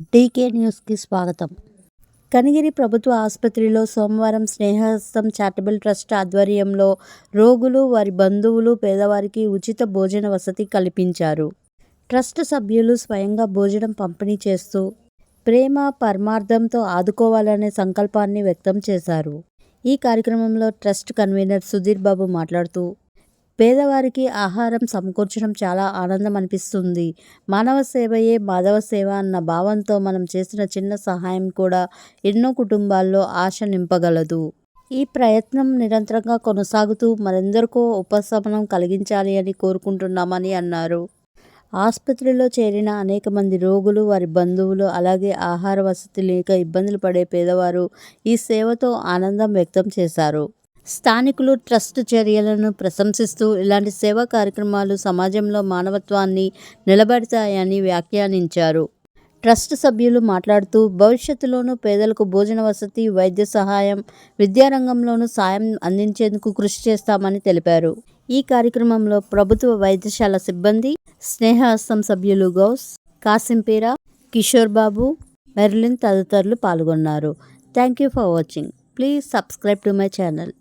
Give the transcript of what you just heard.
DK న్యూస్కి స్వాగతం. కనిగిరి ప్రభుత్వ ఆసుపత్రిలో సోమవారం స్నేహస్తం చారిటబుల్ ట్రస్ట్ ఆధ్వర్యంలో రోగులు వారి బంధువులు పేదవారికి ఉచిత భోజన వసతి కల్పించారు. ట్రస్ట్ సభ్యులు స్వయంగా భోజనం పంపిణీ చేస్తూ ప్రేమ పరమార్థంతో ఆదుకోవాలనే సంకల్పాన్ని వ్యక్తం చేశారు. ఈ కార్యక్రమంలో ట్రస్ట్ కన్వీనర్ సుధీర్ బాబు మాట్లాడుతూ పేదవారికి ఆహారం సమకూర్చడం చాలా ఆనందం అనిపిస్తుంది. మానవ సేవయే మాధవ సేవ అన్న భావంతో మనం చేసిన చిన్న సహాయం కూడా ఎన్నో కుటుంబాల్లో ఆశ నింపగలదు. ఈ ప్రయత్నం నిరంతరంగా కొనసాగుతూ మరెందరికో ఉపశమనం కలిగించాలి అని కోరుకుంటున్నామని అన్నారు. ఆసుపత్రిలో చేరిన అనేక మంది రోగులు వారి బంధువులు అలాగే ఆహార వసతి లేక ఇబ్బందులు పడే పేదవారు ఈ సేవతో ఆనందం వ్యక్తం చేశారు. స్థానికులు ట్రస్ట్ చర్యలను ప్రశంసిస్తూ ఇలాంటి సేవా కార్యక్రమాలు సమాజంలో మానవత్వాన్ని నిలబెడతాయని వ్యాఖ్యానించారు. ట్రస్ట్ సభ్యులు మాట్లాడుతూ భవిష్యత్తులోనూ పేదలకు భోజన వసతి వైద్య సహాయం విద్యారంగంలోనూ సాయం అందించేందుకు కృషి చేస్తామని తెలిపారు. ఈ కార్యక్రమంలో ప్రభుత్వ వైద్యశాల సిబ్బంది స్నేహహస్తం సభ్యులు గౌస్ కాసింపీరా కిషోర్ బాబు మెర్లిన్ తదితరులు పాల్గొన్నారు. Thank you for watching. Please subscribe to my channel.